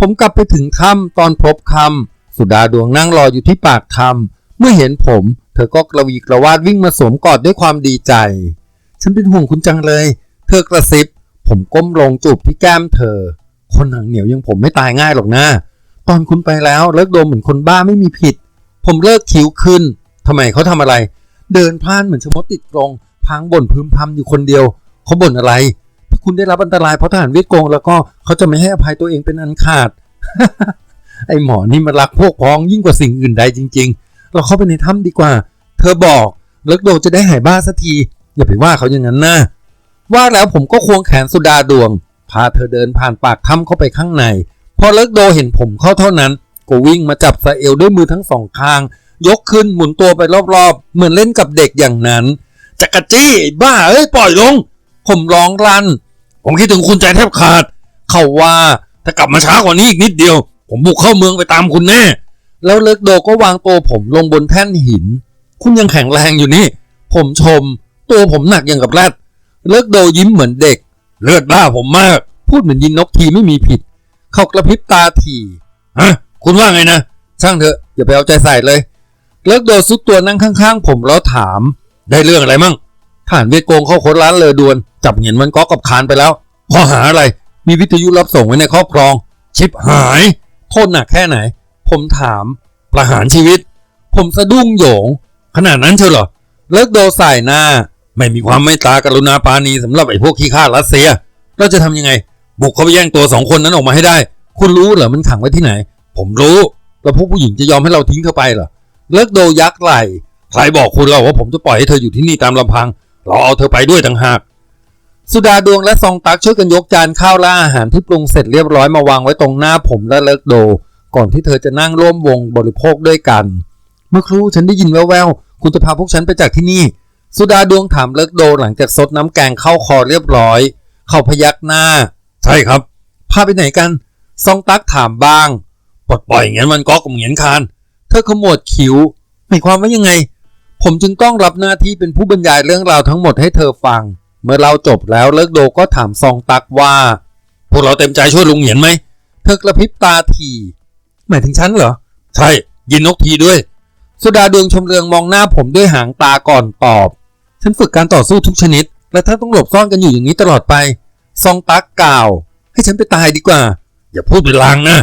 ผมกลับไปถึงถ้ำตอนพบคำสุดาดวงนั่งรออยู่ที่ปากถ้ำเมื่อเห็นผม เธอก็กระวีกระวาดวิ่งมาสวมกอดด้วยความดีใจ ฉันเป็นห่วงคุณจังเลย เธอกระซิบ ผมก้มลงจูบที่แก้มเธอ คนหนังเหนียวยังผมไม่ตายง่ายหรอกนะ ตอนคุณไปแล้วเลิกโดมเหมือนคนบ้าไม่มีผิด ผมเลิกคิ้วขึ้นทำไมเขาทำอะไร เดินพล่านเหมือนชะมดติดกรงพังบ่นพึมพำอยู่คนเดียวเขาบ่นอะไร คุณได้รับอันตรายเพราะทหารเวียดกงแล้วก็เขาจะไม่ให้อภัยตัวเองเป็นอันขาด ไอหมอนี่มันรักพวกพ้องยิ่งกว่าสิ่งอื่นใดจริง ๆ เราเข้าไปในถ้ำดีกว่า เธอบอกเลิกโดจะได้หายบ้าสักที อย่าไปว่าเขาอย่างนั้นนะว่าแล้วผมก็ควงแขนสุดาดวง พาเธอเดินผ่านปากถ้ำเข้าไปข้างใน พอเลิกโดเห็นผมเข้าเท่านั้นก็วิ่งมาจับสะเอวด้วยมือทั้งสองข้าง ยกขึ้นหมุนตัวไปรอบๆ เหมือนเล่นกับเด็กอย่างนั้นจักรจี้บ้าเอ้ยปล่อยลง ผมร้องรัน ผมคิดถึงคุณใจแทบขาด เขาว่าถ้ากลับมาช้ากว่านี้อีกนิดเดียว ผมบุกเข้าเมืองไปตามคุณแน่ แล้วเลิกโดก็วางตัวผมลงบนแท่นหิน คุณยังแข็งแรงอยู่นี่ ผมชม ตัวผมหนักอย่างกับแรดเลิกโดยิ้มเหมือนเด็ก เลือดบ้าผมมาก พูดเหมือนยินนกทีไม่มีผิด เขากระพริบตาถี่ฮะคุณว่าไงนะช่างเถอะอย่าไปเอาใจใส่เลย เลิกโดซุดตัวนั่งข้าง ๆ ผมแล้วถาม ได้เรื่องอะไรมั่ง ฐานเวียดโกงเข้าค้นร้านเลอดวน จับเหงียนมันก๊อกกับคานไปแล้วข้อหาอะไร มีวิทยุรับส่งไว้ในครอบครอง ชิปหาย โทษหนักแค่ไหน ผมถาม ประหารชีวิต ผมสะดุ้งโหยง ขนาดนั้นเชียวเหรอ เลิกโดใส่หน้า ไม่มีความเมตตากรุณาปาณีสำหรับไอ้พวกขี้ข้ารัสเซีย เราจะทำยังไง บุกเข้าไปแย่งตัวสองคนนั้นออกมาให้ได้ คุณรู้เหรอมันขังไว้ที่ไหน ผมรู้ แล้วพวกผู้หญิงจะยอมให้เราทิ้งเธอไปเหรอ เลิกโดยักไหลใครบอกคุณเราว่าผมจะปล่อยให้เธออยู่ที่นี่ตามลำพัง เราเอาเธอไปด้วยต่างหาก สุดาดวงและซองตักช่วยกันยกจานข้าวและอาหารที่ปรุงเสร็จเรียบร้อยมาวางไว้ตรงหน้าผมและเลิกโด ก่อนที่เธอจะนั่งร่วมวงบริโภคด้วยกัน เมื่อครู่ฉันได้ยินแว่วๆคุณจะพาพวกฉันไปจากที่นี่ สุดาดวงถามเลิกโดหลังจากซดน้ำแกงเข้าคอเรียบร้อย เขาพยักหน้า ใช่ครับ พาไปไหนกัน ซองตักถามบ้าง ปลดปล่อยเงี้ยมันก็กับเงี้ยนคานเธอขมวดคิ้วหมายความว่ายังไง ผมจึงต้องรับหน้าที่เป็นผู้บรรยายเรื่องราวทั้งหมดให้เธอฟัง เมื่อเราจบแล้วเลิกโดก็ถามซองตักว่า พวกเราเต็มใจช่วยลุงเหยียนไหม เธอกระพริบตาทีหมายถึงฉันเหรอ ใช่ ยินนกทีด้วย สุดาดวงชมเรืองมองหน้าผมด้วยหางตาก่อนตอบ ฉันฝึกการต่อสู้ทุกชนิด และถ้าต้องหลบซ่อนกันอยู่อย่างนี้ตลอดไป ซองตักกล่าว ให้ฉันไปตายดีกว่า อย่าพูดเป็นลางนะ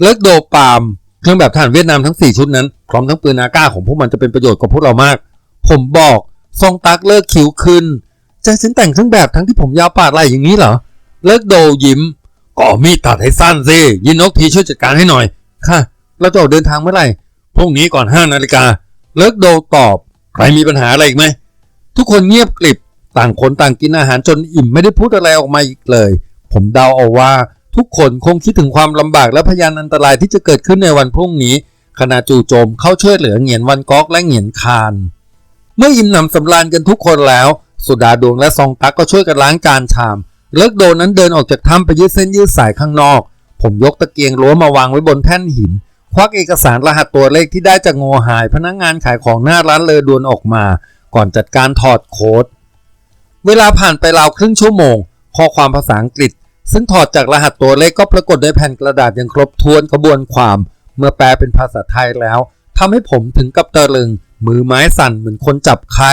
เลิกโดปาม เครื่องแบบทหารเวียดนามทั้ง 4 ชุดนั้น พร้อมทั้งปืนอาก้าของพวกมันจะเป็นประโยชน์กับพวกเรามาก ผมบอกซองตักเลิกคิ้วขึ้นจะให้ฉันแต่งเครื่องแบบทั้งที่ผมยาวปาดไหลอย่างนี้เหรอ เลิกโดยิ้ม ก็มีดตัดให้สั้นสิยินนกทีช่วยจัดการให้หน่อย ค่ะ เราจะออกเดินทางเมื่อไหร่พรุ่งนี้ก่อนห้านาฬิกา เลิกโดตอบ ใครมีปัญหาอะไรอีกไหม ทุกคนเงียบกริบ ต่างคนต่างกินอาหารจนอิ่มไม่ได้พูดอะไรออกมาอีกเลย ผมเดาเอาว่า ทุกคนคงคิดถึงความลำบากและพยานอันตรายที่จะเกิดขึ้นในวันพรุ่งนี้ขณะจู่โจมเข้าช่วยเหลือเหงียนวันก๊อกและเหงียนคาน เมื่ออิ่มหนำสำราญกันทุกคนแล้ว สุดาดวงและซองตักก็ช่วยกันล้างจานชาม เลิกโดนนั้นเดินออกจากถ้ำไปยืดเส้นยืดสายข้างนอก ผมยกตะเกียงรั้วมาวางไว้บนแท่นหิน ควักเอกสารรหัสตัวเลขที่ได้จากโงหาย พนักงงานขายของหน้าร้านเลอดวนออกมา ก่อนจัดการถอดโค้ด เวลาผ่านไปราวครึ่งชั่วโมงข้อความภาษาอังกฤษ ซึ่งถอดจากรหัสตัวเลขก็ปรากฏในแผ่นกระดาษอย่างครบถ้วนกระบวนความ เมื่อแปลเป็นภาษาไทยแล้วทำให้ผมถึงกับตะลึง มือไม้สั่นเหมือนคนจับไข้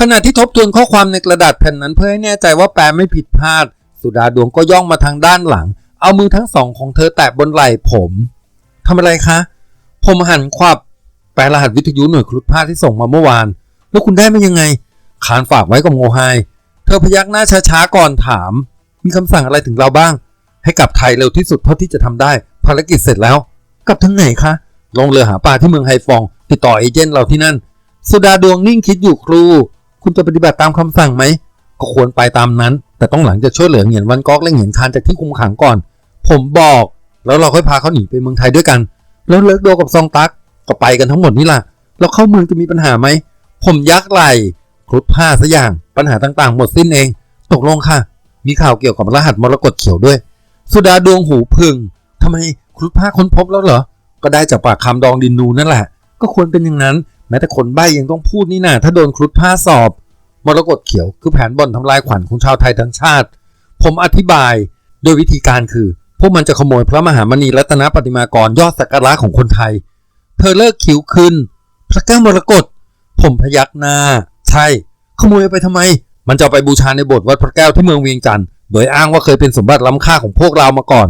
ขณะที่ทบทวนข้อความในกระดาษแผ่นนั้นเพื่อให้แน่ใจว่าแปลไม่ผิดพลาด สุดาดวงก็ย่องมาทางด้านหลัง เอามือทั้งสองของเธอแตะบนไหล่ผมทำอะไรคะ ผมหันควับ แปลรหัสวิทยุหน่วยครุฑพลาดที่ส่งมาเมื่อวาน แล้วคุณได้มายังไง ขานฝากไว้กับโงไฮ เธอพยักหน้าช้าๆก่อนถาม มีคำสั่งอะไรถึงเราบ้าง ให้กลับไทยเร็วที่สุดเท่าที่จะทำได้ ภารกิจเสร็จแล้ว กลับทางไหนคะ ลงเรือหาปลาที่เมืองไฮฟอง ติดต่อเอเจนต์เราที่นั่น สุดาดวงนิ่งคิดอยู่ครู คุณจะปฏิบัติตามคำสั่งไหม ก็ควรไปตามนั้น แต่ต้องหลังจากช่วยเหลือเหงียนวันก๊อกและเหงียนคานจากที่คุมขังก่อน ผมบอก แล้วเราค่อยพาเขาหนีไปเมืองไทยด้วยกัน แล้วเลิกโดกับซองตักก็ไปกันทั้งหมดนี่ล่ะ เราเข้าเมืองจะมีปัญหาไหม ผมยักไหลครุฑผ้าซะอย่าง ปัญหาต่างๆ หมดสิ้นเอง ตกลงค่ะ มีข่าวเกี่ยวกับรหัสมรกตเขียวด้วย สุดาดวงหูพึ่งทำไมครุฑผ้าค้นพบแล้วเหรอ ก็ได้จากปากคำดองดินนูนั่นแหละ ก็ควรเป็นอย่างนั้น แม้แต่คนใบ้ยังต้องพูดนี่นาถ้าโดนครุฑผ้าสอบ มรกตเขียวคือแผนบ่อนทำลายขวัญของชาวไทยทั้งชาติ ผมอธิบาย โดยวิธีการคือ พวกมันจะขโมยพระมหามณีรัตนปฏิมากรยอดสักการะของคนไทย เธอเลิกคิ้วขึ้น พระแก้วมรกตผมพยักหน้า ใช่ ขโมยไปทำไม มันจะไปบูชาในโบสถ์วัดพระแก้วที่เมืองเวียงจันทร์โดยอ้างว่าเคยเป็นสมบัติล้ำค่าของพวกเรามาก่อน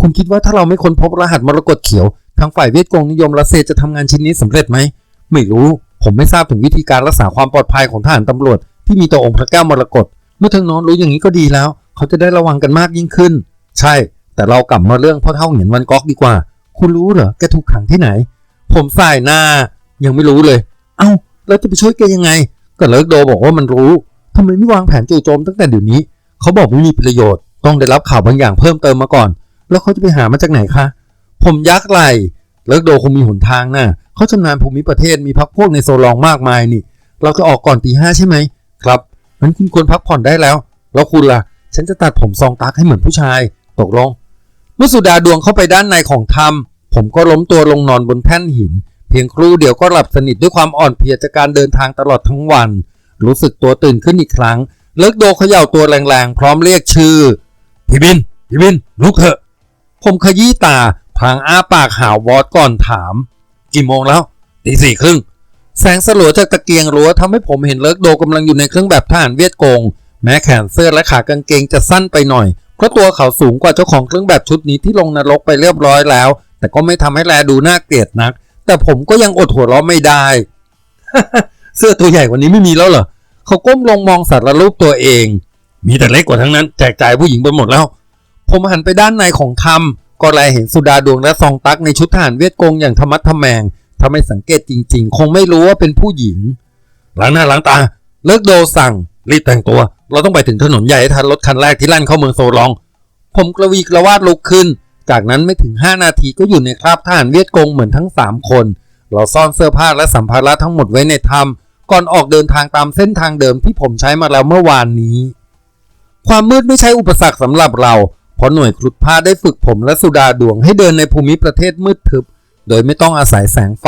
คุณคิดว่าถ้าเราไม่ค้นพบรหัสมรกตเขียว ทางฝ่ายเวียดกงนิยมรัสเซียจะทำงานชิ้นนี้สำเร็จไหม ไม่รู้ ผมไม่ทราบถึงวิธีการรักษาความปลอดภัยของทหารตำรวจที่มีต่อองค์พระแก้วมรกต เมื่อทางน้นรู้อย่างนี้ก็ดีแล้ว เขาจะได้ระวังกันมากยิ่งขึ้น ใช่ แต่เรากลับมาเรื่องพ่อเท่าเหงียนวันก๊อกดีกว่า คุณรู้เหรอ แกถูกขังที่ไหน ผมสายหน้า ยังไม่รู้เลย เอ้า แล้วจะไปช่วยแกยังไง ก็เลิกโดบอกว่ามันรู้ ทำไมไม่วางแผนจู่โจมตั้งแต่เดี๋ยวนี้ เขาบอกไม่มีประโยชน์ ต้องได้รับข่าวบางอย่างเพิ่มเติมมาก่อน แล้วเขาจะไปหามาจากไหนคะ ผมยักไหลเลิกโดคงมีหนทางนะ่ะเขาชำนาญภูมิประเทศมีพักพวกในโซลองมากมายนี่ เราจะออกก่อนตีห้าใช่ไหมครับงั้นคุณควรพักผ่อนได้แล้ว แล้วคุณล่ะ ฉันจะตัดผมซองตักให้เหมือนผู้ชาย ตกลง เมื่อสุดาดวงเข้าไปด้านในของถ้ำผมก็ล้มตัวลงนอนบนแท่นหิน เพียงครู่เดียวก็หลับสนิทด้วยความอ่อนเพลียจากการเดินทางตลอดทั้งวัน รู้สึกตัวตื่นขึ้นอีกครั้ง เลิกโดเขย่าตัวแรงๆ พร้อมเรียกชื่อ พี่บิน พี่บิน ลุกเถอะ ผมขยี้ตาพลางอ้าปากหาววอดก่อนถาม กี่โมงแล้วตีสี่ครึ่ง แสงสลัวจากตะเกียงรั้วทำให้ผมเห็นเลิกโดกำลังอยู่ในเครื่องแบบทหารเวียดกง แม้แขนเสื้อและขากางเกงจะสั้นไปหน่อย เพราะตัวเขาสูงกว่าเจ้าของเครื่องแบบชุดนี้ที่ลงนรกไปเรียบร้อยแล้ว แต่ก็ไม่ทำให้แลดูน่าเกลียดนัก แต่ผมก็ยังอดหัวเราะไม่ได้เสื้อตัวใหญ่กว่านี้ไม่มีแล้วเหรอ เขาก้มลงมองสัตว์ละรูปตัวเอง มีแต่เล็กกว่าทั้งนั้น แจกจ่ายผู้หญิงไปหมดแล้ว ผมหันไปด้านในของถ้ำก็แลเห็นสุดาดวงและซองตักในชุดทหารเวียดกงอย่างธรรมัดทแมงถ้าไม่สังเกตจริง ๆ คงไม่รู้ว่าเป็นผู้หญิง หล้างหน้าหล้างตา เลิกโดสั่ง รีบแต่งตัว เราต้องไปถึงถนนใหญ่ทันรถคันแรกที่ลั่นเข้าเมืองโซลอง ผมกระวีกระวาดลุกขึ้น จากนั้นไม่ถึง 5 นาทีก็อยู่ในคราบทหารเวียดกงเหมือนทั้ง 3 คน เราซ่อนเสื้อผ้าและสัมภาระทั้งหมดไว้ในถ้ำ ก่อนออกเดินทางตามเส้นทางเดิมที่ผมใช้มาแล้วเมื่อวานนี้ ความมืดไม่ใช่อุปสรรคสำหรับเรา เพราะหน่วยครุฑพาได้ฝึกผมและสุดาดวงให้เดินในภูมิประเทศมืดทึบ โดยไม่ต้องอาศัยแสงไฟ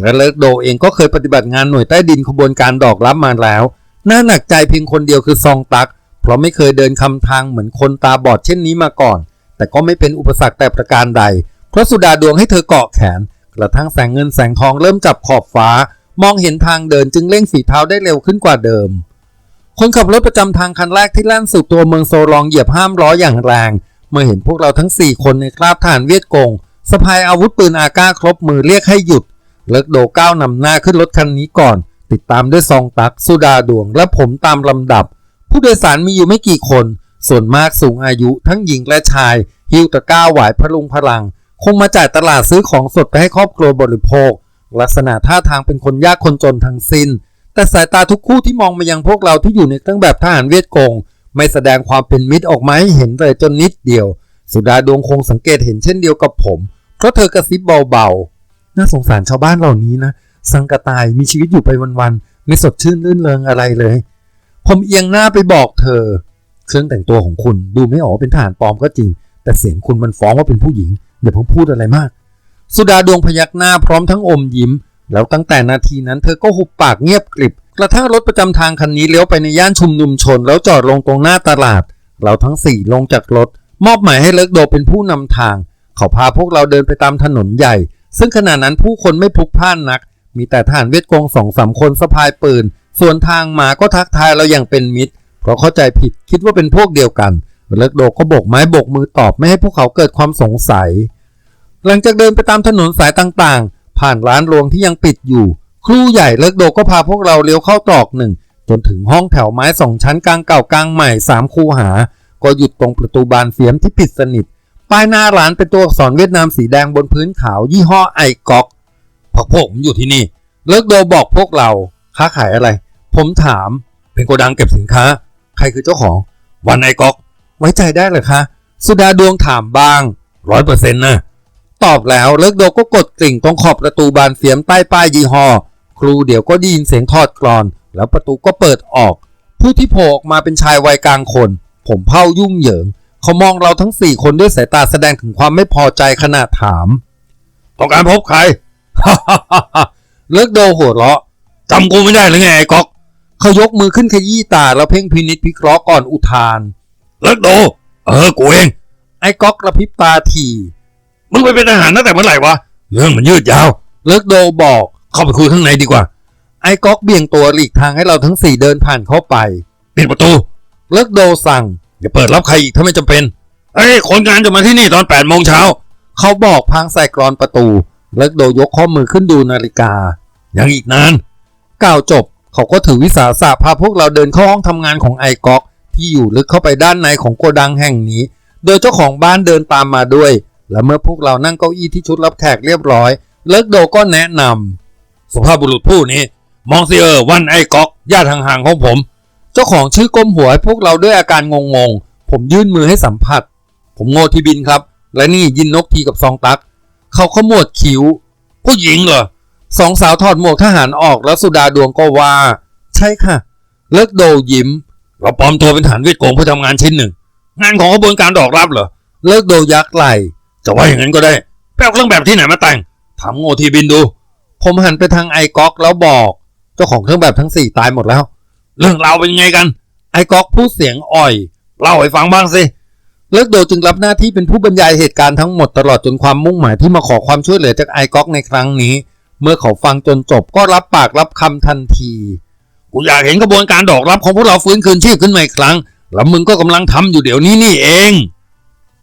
และเลิกโดเองก็เคยปฏิบัติงานหน่วยใต้ดินขบวนการดอกรับมาแล้ว น่าหนักใจเพียงคนเดียวคือซองตัก เพราะไม่เคยเดินคำทางเหมือนคนตาบอดเช่นนี้มาก่อน แต่ก็ไม่เป็นอุปสรรคแต่ประการใด เพราะสุดาดวงให้เธอเกาะแขนกระทั่งแสงเงินแสงทองเริ่มจับขอบฟ้า มองเห็นทางเดินจึงเร่งฝีเท้าได้เร็วขึ้นกว่าเดิม คนขับรถประจำทางคันแรกที่แล่นสู่ตัวเมืองโซลองเหยียบห้ามล้ออย่างแรง เมื่อเห็นพวกเราทั้ง 4 คนในคราบทหารเวียดกงสะพายอาวุธปืนอาก้าครบมือเรียกให้หยุด เลิกโดก้าวนำหน้าขึ้นรถคันนี้ก่อน ติดตามด้วยซองตักสุดาดวง และผมตามลำดับ ผู้โดยสารมีอยู่ไม่กี่คน ส่วนมากสูงอายุทั้งหญิงและชาย หิ้วตะกร้าหวายพลุงพลัง คงมาจ่ายตลาดซื้อของสดไปให้ครอบครัวบริโภค ลักษณะท่าทางเป็นคนยากคนจนทั้งสิ้น แต่สายตาทุกคู่ที่มองมายังพวกเราที่อยู่ในเครื่องแบบทหารเวียดกง ไม่แสดงความเป็นมิตรออกมาให้เห็นเลยจนนิดเดียว สุดาดวงคงสังเกตเห็นเช่นเดียวกับผม เพราะเธอกระซิบเบาๆ น่าสงสารชาวบ้านเหล่านี้นะ สังกะตายมีชีวิตอยู่ไปวันๆ ไม่สดชื่นลื่นเริงอะไรเลย ผมเอียงหน้าไปบอกเธอ เครื่องแต่งตัวของคุณดูไม่ออกเป็นทหารปลอมก็จริง แต่เสียงคุณมันฟ้องว่าเป็นผู้หญิงอย่าเพิ่งพูดอะไรมาก สุดาดวงพยักหน้าพร้อมทั้งอมยิ้ม แล้วตั้งแต่นาทีนั้นเธอก็หุบปากเงียบกริบ กระทั่งรถประจำทางคันนี้เลี้ยวไปในย่านชุมนุมชน แล้วจอดลงตรงหน้าตลาด เราทั้งสี่ลงจากรถ มอบหมายให้เลิกโดเป็นผู้นำทาง เขาพาพวกเราเดินไปตามถนนใหญ่ ซึ่งขณะนั้นผู้คนไม่พลุกพล่านนัก มีแต่ทหารเวียดกงสองสามคนสะพายปืน ส่วนทางมาก็ทักทายเราอย่างเป็นมิตร เพราะเข้าใจผิดคิดว่าเป็นพวกเดียวกัน เลิกโดก็โบกไม้โบกมือตอบไม่ให้พวกเขาเกิดความสงสัย หลังจากเดินไปตามถนนสายต่างๆ ผ่านร้านรวงที่ยังปิดอยู่ ครูใหญ่เลิกโดก็พาพวกเราเลี้ยวเข้าตรอกหนึ่ง จนถึงห้องแถวไม้สองชั้นกลางเก่ากลางใหม่สามคูหา ก็หยุดตรงประตูบานเฟียมที่ปิดสนิท ป้ายหน้าร้านเป็นตัวอักษรเวียดนามสีแดงบนพื้นขาวยี่ห้อไอก๊อกพวกผมอยู่ที่นี่ เลิกโดบอกพวกเรา ค้าขายอะไร ผมถาม เป็นโกดังเก็บสินค้า ใครคือเจ้าของ วันไอก๊อก ไว้ใจได้เหรอคะ สุดาดวงถามบ้างร้อยเปอร์เซ็นต์นะ ตอบแล้วเลิกโดก็กดกริ่งตรงขอบประตูบานเฟียมใต้ป้ายยี่ห้อครูเดี๋ยวก็ได้ยินเสียงทอดกรอน แล้วประตูก็เปิดออก ผู้ที่โผล่ออกมาเป็นชายวัยกลางคน ผมเผ้ายุ่งเหยิง เขามองเราทั้งสี่คนด้วยสายตาแสดงถึงความไม่พอใจขณะถาม ต้องการพบใครเลิกโดหัวเราะจำกูไม่ได้หรือไงไอ้ก๊อกเขายกมือขึ้นขยี้ตาแล้วเพ่งพินิจพิเคราะห์ก่อนอุทาน เลิกโด เออกูเองไอ้ก๊อกกระพริบตาถี่ มึงไปเป็นทหารตั้งแต่เมื่อไหร่วะ เรื่องมันยืดยาว เลิกโดบอก เข้าไปคุยข้างในดีกว่า ไอ้ก๊อกเบี่ยงตัวหลีกทางให้เราทั้งสี่เดินผ่านเข้าไป ปิดประตู เลิกโดสั่ง อย่าเปิดรับใครอีกถ้าไม่จำเป็น เอ้ย คนงานจะมาที่นี่ตอนแปดโมงเช้า เขาบอกพางใส่กรอนประตู เลิกโดยกข้อมือขึ้นดูนาฬิกา ยังอีกนานกล่าวจบ เขาก็ถือวิสาสะพาพวกเราเดินเข้าห้องทำงานของไอ้ก๊อกที่อยู่ลึกเข้าไปด้านในของโกดังแห่งนี้ โดยเจ้าของบ้านเดินตามมาด้วย และเมื่อพวกเรานั่งเก้าอี้ที่ชุดรับแขกเรียบร้อย เลิกโดก็แนะนำสุภาพบุรุษผู้นี้ มองซิเออร์วันไอ้ก๊อกญาติห่างๆของผม เจ้าของชื่อก้มหัวให้พวกเราด้วยอาการงงๆ ผมยื่นมือให้สัมผัส ผมโง่ที่บินครับ และนี่ยินนกทีกับซองตัก เขาขมวดคิ้ว ผู้หญิงเหรอสองสาวถอดหมวกทหารออกแล้วสุดาดวงก็ว่า ใช่ค่ะ เลิกโดยิ้ม เราปลอมตัวเป็นฐานเวทโกงเพื่อทำงานชิ้นหนึ่ง งานของกระบวนการดอกรับเหรอ เลิกโดยักไหล จะว่าอย่างนั้นก็ได้แปลเครื่องแบบที่ไหนมาแต่งถามโง่ทีบินดู ผมหันไปทางไอ้ก๊อกแล้วบอก เจ้าของเครื่องแบบทั้งสี่ตายหมดแล้ว เรื่องราวเป็นไงกัน ไอ้ก๊อกพูดเสียงอ่อย เล่าให้ฟังบ้างสิเลิกโดจึงรับหน้าที่เป็นผู้บรรยายเหตุการณ์ทั้งหมดตลอดจนความมุ่งหมายที่มาขอความช่วยเหลือจากไอ้ก๊อกในครั้งนี้ เมื่อเขาฟังจนจบก็รับปากรับคำทันที กูอยากเห็นกระบวนการดอกรับของพวกเราฟื้นคืนชีพขึ้นมาอีกครั้ง แล้วมึงก็กำลังทำอยู่เดี๋ยวนี้นี่เอง